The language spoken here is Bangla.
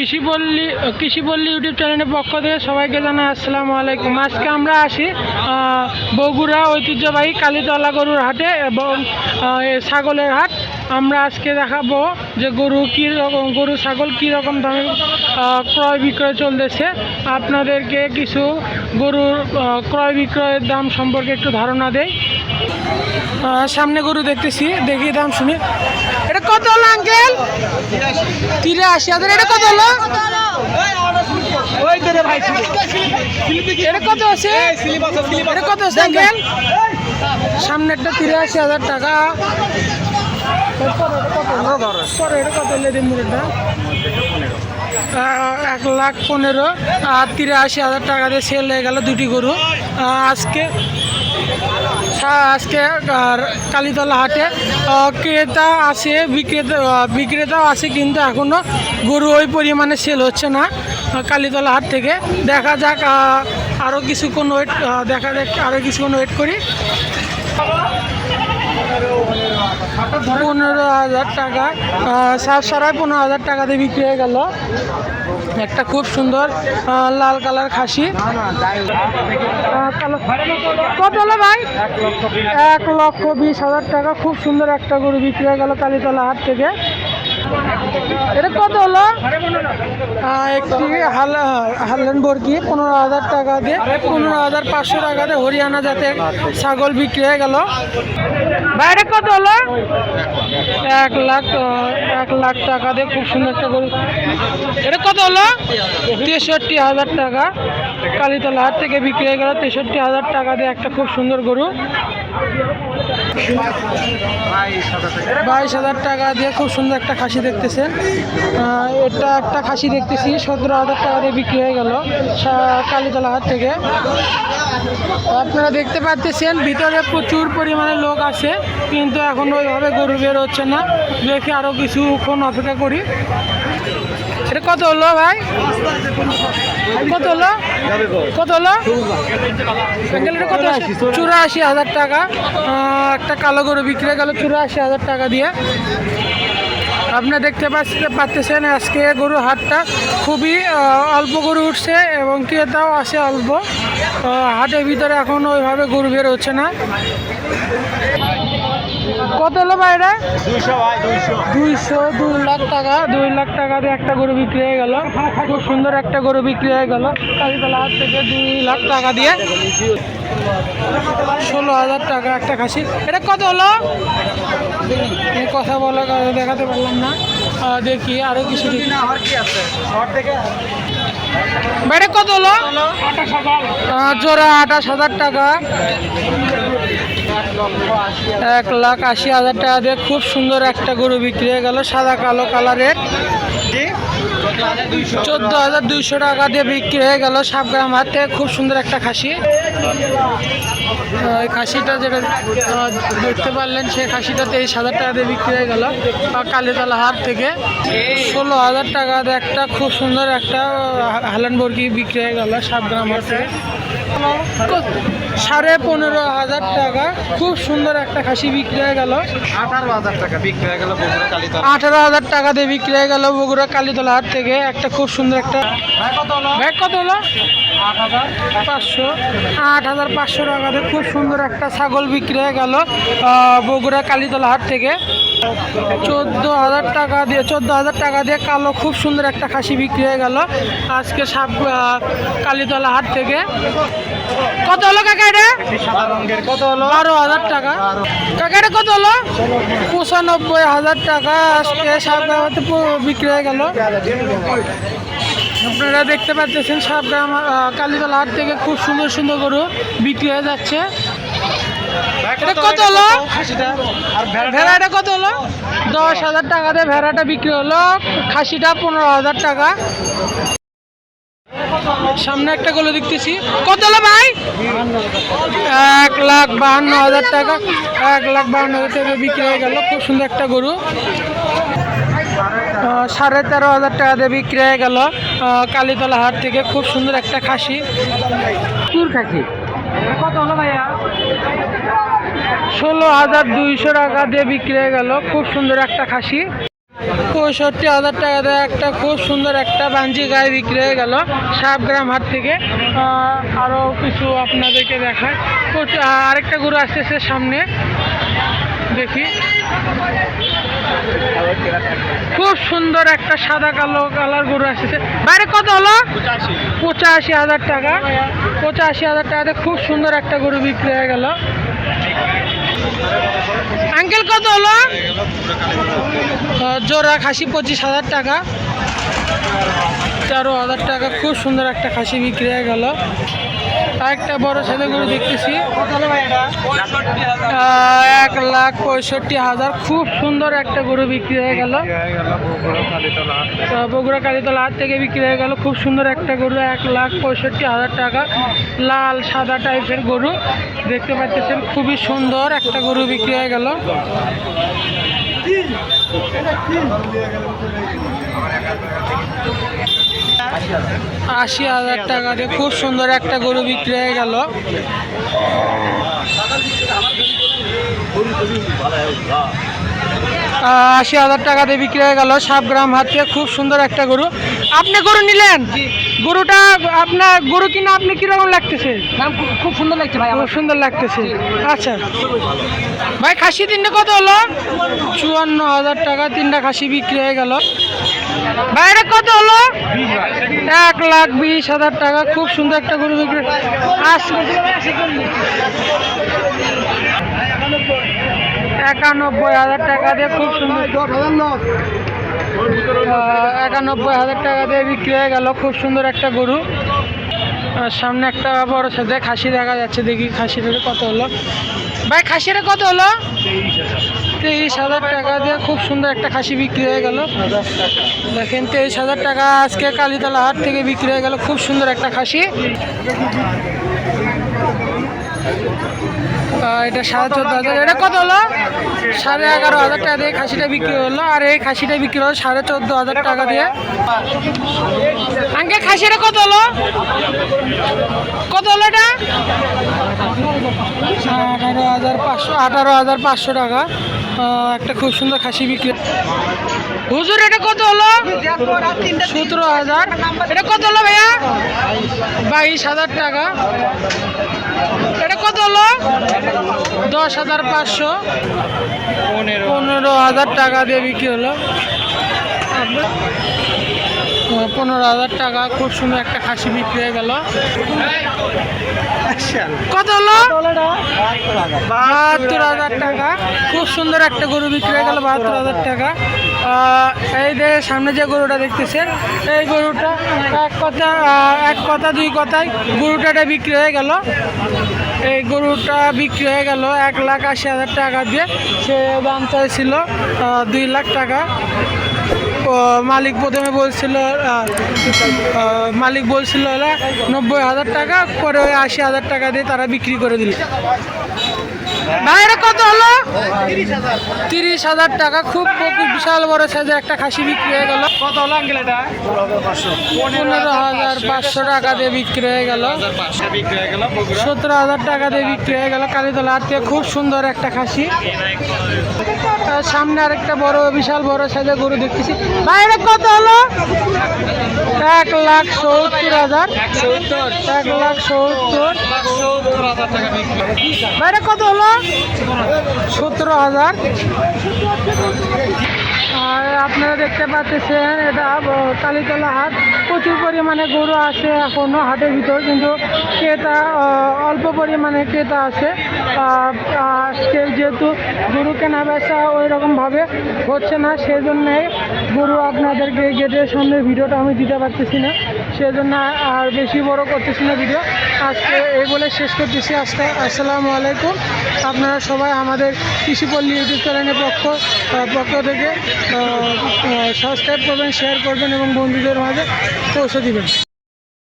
কৃষিপল্লী কৃষিপল্লী ইউটিউব চ্যানেলের পক্ষ থেকে সবাইকে জানাই আসসালামু আলাইকুম। আজকে আমরা আসি বগুড়া ঐতিহ্যবাহী কালীতলা গরুর হাটে এবং ছাগলের হাট। আমরা আজকে দেখাবো যে গরু কী রকম, গরু, ছাগল কী রকম দামে ক্রয় বিক্রয় চলতেছে। আপনাদেরকে কিছু গরুর ক্রয় বিক্রয়ের দাম সম্পর্কে একটু ধারণা দেয় সামনে গরু দেখতেছি, দেখি দাম শুনি। এটা কত হলো, আঙ্কেল? তিরাশি। হাজার এটা কত হলো? এটা কত আছে? এটা তিরাশি হাজার টাকা। এক লাখ পনেরো, আর তিরাশি হাজার টাকা দিয়ে সেল হয়ে গেল দুটি গরু। আজকে আজকে কালীতলা হাটে ক্রেতা আছে, বিক্রেতা বিক্রেতাও আছে, কিন্তু এখনও গরু ওই পরিমাণে সেল হচ্ছে না কালীতলা হাট থেকে। দেখা যাক আরও কিছুক্ষণ ওয়েট দেখা যাক আরও কিছুক্ষণ ওয়েট করি। পনেরো হাজার টাকা সাত সাড়ে পনেরো হাজার টাকা দিয়ে বিক্রি হয়ে গেল। একটা খুব সুন্দর লাল কালার খাসি। কত হলো ভাই? এক লক্ষ বিশ হাজার টাকা। খুব সুন্দর একটা গরু বিক্রি হয়ে গেল কালীতলা হাট থেকে। এটা কত হলো? একটি হারলেন বর্গি পনেরো হাজার টাকা দিয়ে পনেরো হাজার পাঁচশো টাকা দিয়ে হরিয়ানা যাতে ছাগল বিক্রি হয়ে গেল। বাইরে কত হলো? এক লাখ এক লাখ টাকা দিয়ে খুব সুন্দর ছাগল গরু। এটা কত হলো? তেষট্টি হাজার টাকা। কালীতলা হাট থেকে বিক্রি হয়ে গেল। তেষট্টি হাজার টাকা দিয়ে একটা খুব সুন্দর গরু। বাইশ হাজার টাকা দিয়ে খুব সুন্দর একটা খাসি দেখতেছেন। আহ, এটা একটা খাসি দেখতেছি। সতেরো হাজার টাকা দিয়ে বিক্রি হয়ে গেল কালীতলা হাট থেকে। আপনারা দেখতে পাচ্ছেন ভিতরে প্রচুর পরিমাণে লোক আছে কিন্তু এখন ওইভাবে গরু বের হচ্ছে না। দেখে আরও কিছুক্ষণ অপেক্ষা করি। এটা কত হলো ভাই? কত হলো? কত হলো? চুরাশি হাজার টাকা। একটা কালো গরু বিক্রি গেল চুরাশি হাজার টাকা দিয়ে। আপনারা দেখতে পাচ্ছ- পাচ্ছেন আজকে গরু হাটটা। খুবই অল্প গরু উঠছে এবং ক্রেতাও আছে অল্প। হাটের ভিতরে এখন ওইভাবে গরু বের হচ্ছে না। কত হলো বাইরে? দুইশো দুই লাখ টাকা দুই লাখ টাকা দিয়ে একটা গরু বিক্রি হয়ে গেল। খুব সুন্দর একটা গরু বিক্রি হয়ে গেল। কালীতলা হাট থেকে দুই লাখ টাকা দিয়ে ষোলো হাজার টাকা একটা খাসি। এটা কত হলো? কথা বলা দেখাতে পারলাম না। দেখি আরও কিছু বাইরে কত হলো? জোড়া আঠাশ হাজার টাকা। এক লাখ আশি হাজার টাকা দিয়ে খুব সুন্দর একটা গরু বিক্রি হয়ে গেল, সাদা কালো কালারের। চোদ্দ হাজার দুইশো টাকা দিয়ে বিক্রি হয়ে গেল সাবগ্রাম থেকে খুব সুন্দর একটা খাসি। খাসিটা যেটা দেখতে পারলেন, সেই খাসিটা তেইশ হাজার টাকা দিয়ে বিক্রি হয়ে গেল কালীতলা হাট থেকে। ষোলো হাজার টাকা দিয়ে একটা খুব সুন্দর একটা হালান বর্গি বিক্রি হয়ে গেল সাবগ্রাম থেকে সাড়ে পনেরো হাজার টাকা। খুব সুন্দর একটা খাসি বিক্রি হয়ে গেল। আঠারো হাজার টাকা বিক্রি হয়ে গেল বগুড়া কালীতলা। আঠারো হাজার টাকা দিয়ে বিক্রি হয়ে গেল বগুড়া কালীতলা হাট থেকে। একটা খুব সুন্দর একটা ব্যাগ কত হলো? আট হাজার। পাঁচশো। আট হাজার পাঁচশো টাকা দিয়ে খুব সুন্দর একটা ছাগল বিক্রি হয়ে গেল বগুড়া কালীতলা হাট থেকে। চোদ্দ হাজার টাকা দিয়ে চোদ্দ হাজার টাকা দিয়ে কালো খুব সুন্দর একটা খাসি বিক্রি হয়ে গেল। আজকে সাপ কালীতলা হাট থেকে। কত হলো কাকা এটা? কত হলো বারো হাজার টাকা। কাকা এটা কত হলো? পঁচানব্বই হাজার টাকা। আজকে সাপগ্রামাতে বিক্রি হয়ে গেল। আপনারা দেখতে পাচ্ছেন আহ, কালীতলা হাট থেকে খুব সুন্দর সুন্দর গরু বিক্রি হয়ে যাচ্ছে। এটা কত হলো? ভেড়াটা কত হলো? দশ হাজার টাকা দিয়ে ভেড়াটা বিক্রি হলো। খাসিটা পনেরো হাজার টাকা। সামনে একটা গরু দেখতেছি। কত হলো ভাই? এক লাখ বাহান্ন হাজার টাকা। এক লাখ বাহান্ন হাজার টাকা বিক্রি হয়ে গেল। খুব সুন্দর একটা গরু। সাড়ে তেরো হাজার টাকা দিয়ে বিক্রি হয়ে গেল। কালীতলা হাট থেকে খুব সুন্দর একটা খাসি। চুর খাসি? কত হলো ভাইয়া? ষোলো হাজার দুইশো টাকা দিয়ে বিক্রি হয়ে গেল। খুব সুন্দর একটা খাসি। পঁয়ষট্টি হাজার টাকাতে একটা খুব সুন্দর একটা বাঞ্জি গায়ে বিক্রি হয়ে গেল সাবগ্রাম হাট থেকে। আরও কিছু আপনাদেরকে দেখায়। আরেকটা গরু আসতেছে সামনে। দেখি। খুব সুন্দর একটা সাদা কালো কালার গরু আসতেছে বাইরে কত হলো? পঁচাশি। হাজার টাকা। পঁচাশি হাজার টাকাতে খুব সুন্দর একটা গরু বিক্রি হয়ে গেল। আঙ্কেল কত হলো? জোড়া খাসি পঁচিশ হাজার টাকা। তেরো হাজার টাকা খুব সুন্দর একটা খাসি বিক্রি হয়ে গেল। একটা বড় ছেলে গরু দেখতেছি এক লাখ পঁয়ষট্টি হাজার। খুব সুন্দর একটা গরু বিক্রি হয়ে গেল। বগুড়া কালীতলা হাট থেকে বিক্রি হয়ে গেল। খুব সুন্দর একটা গরু, এক লাখ পঁয়ষট্টি হাজার টাকা। লাল, সাদা টাইপের গরু। দেখতে পাচ্ছেন, খুবই সুন্দর একটা গরু বিক্রি হয়ে গেল। আশি হাজার টাকা দিয়ে খুব সুন্দর একটা গরু বিক্রি হয়ে গেল। আশি হাজার টাকা দিয়ে বিক্রি হয়ে গেল। সাবগ্রাম হাতে খুব সুন্দর একটা গরু। আপনি গরু নিলেন? গরুটা আপনার গরু কিনা আপনি কীরকম লাগতেছে? খুব- খুব সুন্দর লাগছে ভাই খুব আমার। সুন্দর লাগতেছে। আচ্ছা। ভাই খাসি তিনটে কত হলো? চুয়ান্ন হাজার টাকা তিনটা খাসি বিক্রি হয়ে গেল। বাইরে কত হলো? এক লাখ বিশ হাজার টাকা খুব সুন্দর একটা গরু বিক্রি। একানব্বই হাজার টাকা দিয়ে খুব সুন্দর। একানব্বই হাজার টাকা দিয়ে বিক্রি হয়ে গেল। খুব সুন্দর একটা গরু। সামনে একটা বড় সাথে খাসি দেখা যাচ্ছে। দেখি খাসিটা কত হলো। ভাই, খাসিটা কত হলো? তেইশ হাজার টাকা দিয়ে খুব সুন্দর একটা খাসি বিক্রি হয়ে গেল। দেখেন, তেইশ হাজার টাকা আজকে কালীতলা হাট থেকে বিক্রি হয়ে গেল। খুব সুন্দর একটা খাসি। এটা সাড়ে চোদ্দ হাজার। এটা কত হলো? সাড়ে এগারো হাজার টাকা দিয়ে খাসিটা বিক্রি হলো, আর এই খাসিটা বিক্রি হলো সাড়ে চোদ্দ হাজার টাকা দিয়ে। আঙ্কে খাসিটা কত হলো? কত হলো এটা? আঠারো হাজার পাঁচশো, আঠারো হাজার পাঁচশো টাকা। একটা খুব সুন্দর খাসি বিক্রি হুজুর, এটা কত হলো? সতেরো হাজার। এটা কত হলো ভাইয়া? বাইশ হাজার টাকা। এটা কত হলো? দশ হাজার পাঁচশো। পনেরো। হাজার টাকা দিয়ে বিক্রি হলো। পনেরো হাজার টাকা, খুব সুন্দর একটা খাসি বিক্রি হয়ে গেল। কত হলো? বাহাত্তর হাজার টাকা। খুব সুন্দর একটা গরু বিক্রি হয়ে গেল, বাহাত্তর হাজার টাকা। এই যে সামনে যে গরুটা দেখতেছেন, এই গরুটা এক কথা এক কথা, দুই কথায় গরুটাটা বিক্রি হয়ে গেল। এই গরুটা বিক্রি হয়ে গেল এক লাখ আশি হাজার টাকা দিয়ে। সে দাম চাইছিল দুই লাখ টাকা। মালিক প্রথমে বলছিল মালিক বলছিল নব্বই হাজার টাকা, পরে ওই আশি হাজার টাকা দিয়ে তারা বিক্রি করে দিল। বাইরে কত হলো? তিরিশ হাজার টাকা। খুব খুব বিশাল বড় সাইজের একটা খাসি বিক্রি হয়ে গেল। কত হলো আঙ্কেল এটা? পনেরো হাজার পাঁচশো টাকা দিয়ে বিক্রি হয়ে গেল। বিক্রি সতেরো হাজার টাকা দিয়ে বিক্রি হয়ে গেল। কালীতলা হাট খুব সুন্দর একটা খাসি। তার সামনে আরেকটা বড় বিশাল বড় সাইজের গরু দেখতেছি। বাইরে কত হলো? এক লাখ সত্তর হাজার। এক লাখ সত্তর। বাইরে কত হলো? সতেরো হাজার। আপনারা দেখতে পাচ্ছেন, এটা কালীতলা হাট। প্রচুর পরিমাণে গরু আছে এখনও হাটের ভিতর, কিন্তু ক্রেতা অল্প পরিমাণে ক্রেতা আছে। আজকে যেহেতু গরু কেনা বেচা ওই রকমভাবে হচ্ছে না সেজন্যে গরু আপনাদেরকে গেটের সামনে ভিডিওটা আমি দিতে পারতেছি না। সেজন্য আর বেশি বড় করতেছি না ভিডিও। আজকে এই বলে শেষ করতেছি। আজকে আসসালামু আলাইকুম। আপনারা সবাই আমাদের কৃষিপল্লী ইউটিউব চ্যানেলের পক্ষ পক্ষ থেকে সাবস্ক্রাইব করবেন শেয়ার করবেন এবং বন্ধুদের মাঝে পৌঁছে দিবেন।